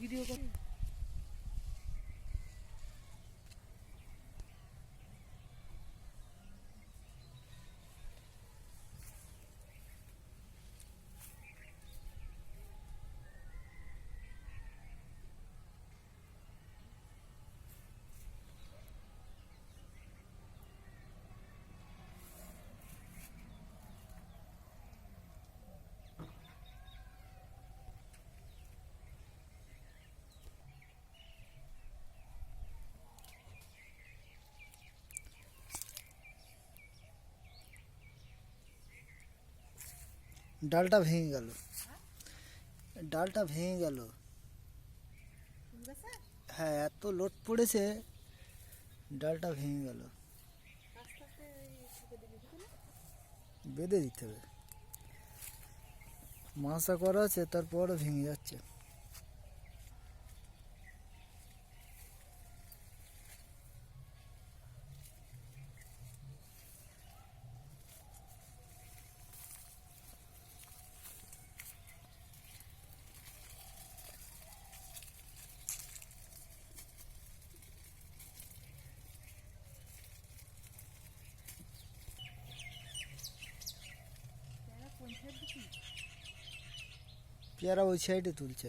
Video কর ডালটা ভেঙে গেল। ডালটা ভেঙে গেল। হ্যাঁ এত লোড পড়েছে, ডালটা ভেঙে গেল। বেঁধে দিতে হবে। মাসা করা আছে তারপরও ভেঙে যাচ্ছে। পেয়ারা ওই সাইডে তুলছে।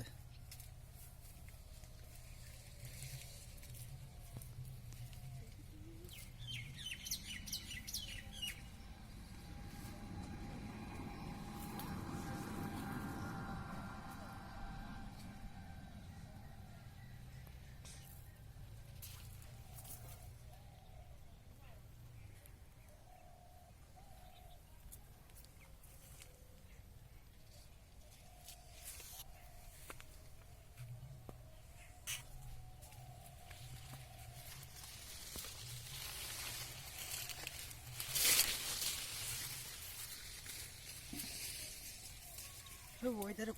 ওই ধারে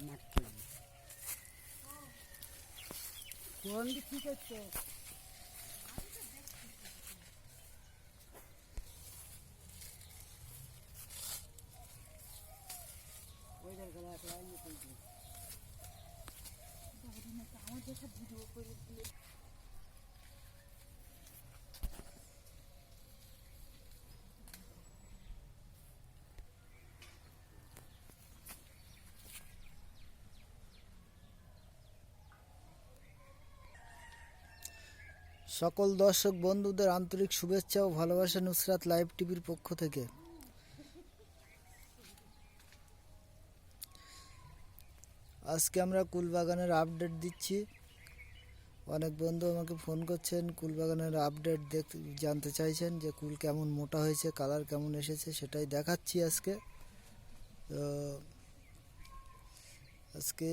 মারতে কোন কি করছ ওই ধারে গেলে এক লাইন করবি আমার দেখা ভিডিও করে দিলে সকল দর্শক বন্ধুদের আন্তরিক শুভেচ্ছা ও ভালোবাসা নুসরাত লাইভ টিভির পক্ষ থেকে। আজকে আমরা কুলবাগানের আপডেট দিচ্ছি। অনেক বন্ধু আমাকে ফোন করছেন, কুলবাগানের আপডেট দেখ, জানতে চাইছেন যে কুল কেমন মোটা হয়েছে, কালার কেমন এসেছে সেটাই দেখাচ্ছি আজকে। তো আজকে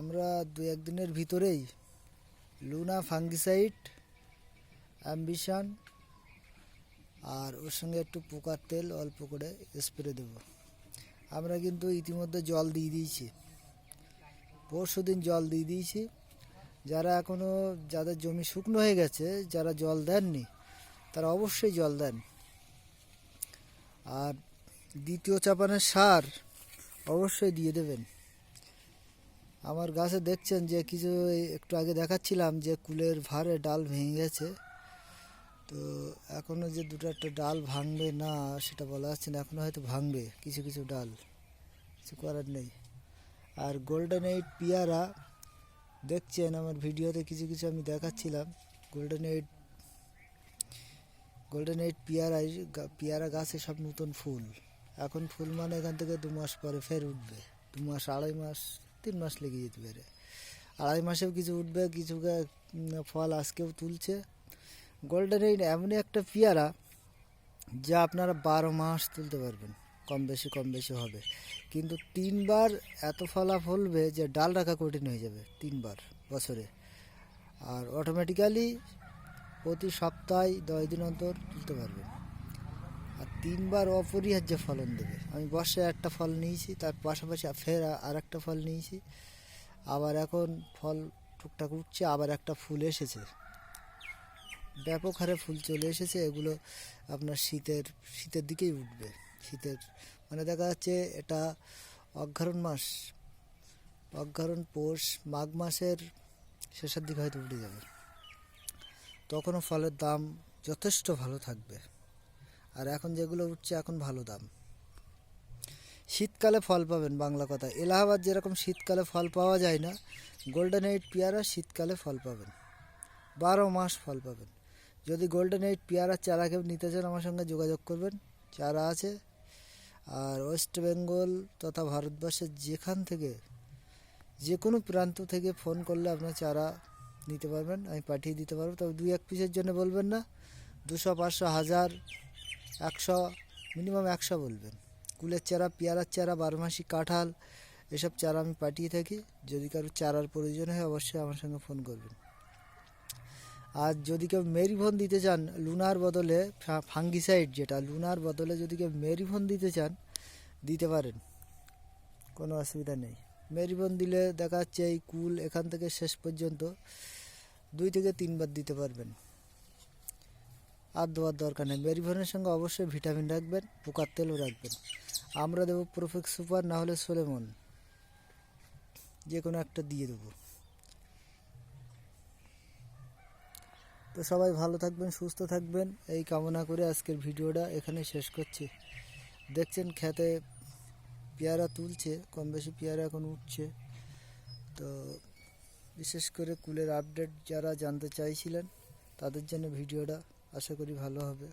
আমরা দু একদিনের ভিতরেই লুনা ফাঙ্গিসাইড অ্যাম্বিশন আর ওর সঙ্গে একটু পোকার তেল অল্প করে স্প্রে দেব। আমরা কিন্তু ইতিমধ্যে জল দিয়ে দিয়েছি। পরশু দিন জল দিয়ে দিয়েছি। যারা এখনও যাদের জমি শুকনো হয়ে গেছে, যারা জল দেননি, তারা অবশ্যই জল দেন। আর দ্বিতীয় চাপানের সার অবশ্যই দিয়ে দেবেন। আমার গাছে দেখছেন যে কিছু একটু আগে দেখাচ্ছিলাম যে কুলের ভারে ডাল ভেঙে গেছে। তো এখনও যে দুটো একটা ডাল ভাঙবে না, সেটা বলা যাচ্ছে না এখনও হয়তো ভাঙবে, কিছু কিছু ডাল। কিছু করার নেই। আর গোল্ডেন এইট পিয়ারা দেখছেন, আমার ভিডিওতে কিছু কিছু আমি দেখাচ্ছিলাম। গোল্ডেন এইট গোল্ডেন এইট পিয়ারায় পিয়ারা গাছে সব নতুন ফুল। এখন ফুল মানে এখান থেকে দু মাস পরে ফের উঠবে। দু মাস, আড়াই মাস তিন মাস লেগে যেতে পারে। আড়াই মাসেও কিছু উঠবে, কিছু ফল আজকেও তুলছে। গোল্ডেন এইট এমনই একটা পেয়ারা যা আপনারা বারো মাস তুলতে পারবেন। কম বেশি কম বেশি হবে। কিন্তু তিনবার এত ফলা ফলবে যে ডাল রাখা কঠিন হয়ে যাবে তিনবার বছরে। আর অটোমেটিক্যালি প্রতি সপ্তাহে দশ দিন অন্তর তুলতে পারবেন। তিনবার অপরিহার্য ফলন দেবে। আমি বর্ষায় একটা ফল নিয়েছি, তার পাশাপাশি ফের আর একটা ফল নিয়েছি। আবার এখন ফল টুকটাক উঠছে, আবার একটা ফুল এসেছে। ব্যাপক হারে ফুল চলে এসেছে, এগুলো আপনার শীতের শীতের দিকেই উঠবে। শীতের মানে দেখা যাচ্ছে এটা অঘ্রাণ মাস। অজ্ঞারণ পৌষ, মাঘ মাসের শেষের দিকে হয়তো উঠে যাবে। তখনও ফলের দাম যথেষ্ট ভালো থাকবে। আর এখন যেগুলো উঠছে এখন ভালো দাম। শীতকালে ফল পাবেন বাংলা কথা। এলাহাবাদ যেরকম শীতকালে ফল পাওয়া যায় না গোল্ডেন এইট পেয়ারা শীতকালে ফল পাবেন। বারো মাস ফল পাবেন। যদি গোল্ডেন এইট পেয়ারার চারা কেউ নিতে চান আমার সঙ্গে যোগাযোগ করবেন। চারা আছে। আর ওয়েস্ট বেঙ্গল তথা ভারতবর্ষের যেখান থেকে যে কোনো প্রান্ত থেকে ফোন করলে আপনার চারা নিতে পারবেন। আমি পাঠিয়ে দিতে পারব। তবে দুই এক পিসের জন্য বলবেন না। দুশো, পাঁচশো, হাজার একশো, মিনিমাম একশো বলবেন। কুলের চারা, পেয়ারার চারা, বারোমাসি কাঁঠাল, এসব চারা আমি পাঠিয়ে থাকি। যদি কারও চারার প্রয়োজন হয় অবশ্যই আমার সঙ্গে ফোন করবেন। আর যদি কেউ মেরিফোন দিতে চান, লুনার বদলে ফাঙ্গিসাইড যেটা, লুনার বদলে যদি কেউ মেরিফোন দিতে চান, দিতে পারেন। কোনো অসুবিধা নেই। মেরিফোন দিলে দেখা যাচ্ছে এই কুল এখান থেকে শেষ পর্যন্ত দুই থেকে তিনবার দিতে পারবেন। আর দেওয়ার দরকার নেই। মেরিফোনের সঙ্গে অবশ্যই ভিটামিন রাখবেন, পোকার তেলও রাখবেন। আমরা দেবো প্রফেক্ট সুপার না হলে সোলেমন যে কোনো একটা দিয়ে দেবো। তো সবাই ভালো থাকবেন, সুস্থ থাকবেন। এই কামনা করে আজকের ভিডিওটা এখানে শেষ করছি। দেখছেন খেতে পেয়ারা তুলছে, কম বেশি পেয়ারা এখন উঠছে। তো বিশেষ করে কুলের আপডেট যারা জানতে চাইছিলেন, তাদের জন্য ভিডিওটা আশা করি ভালো হবে।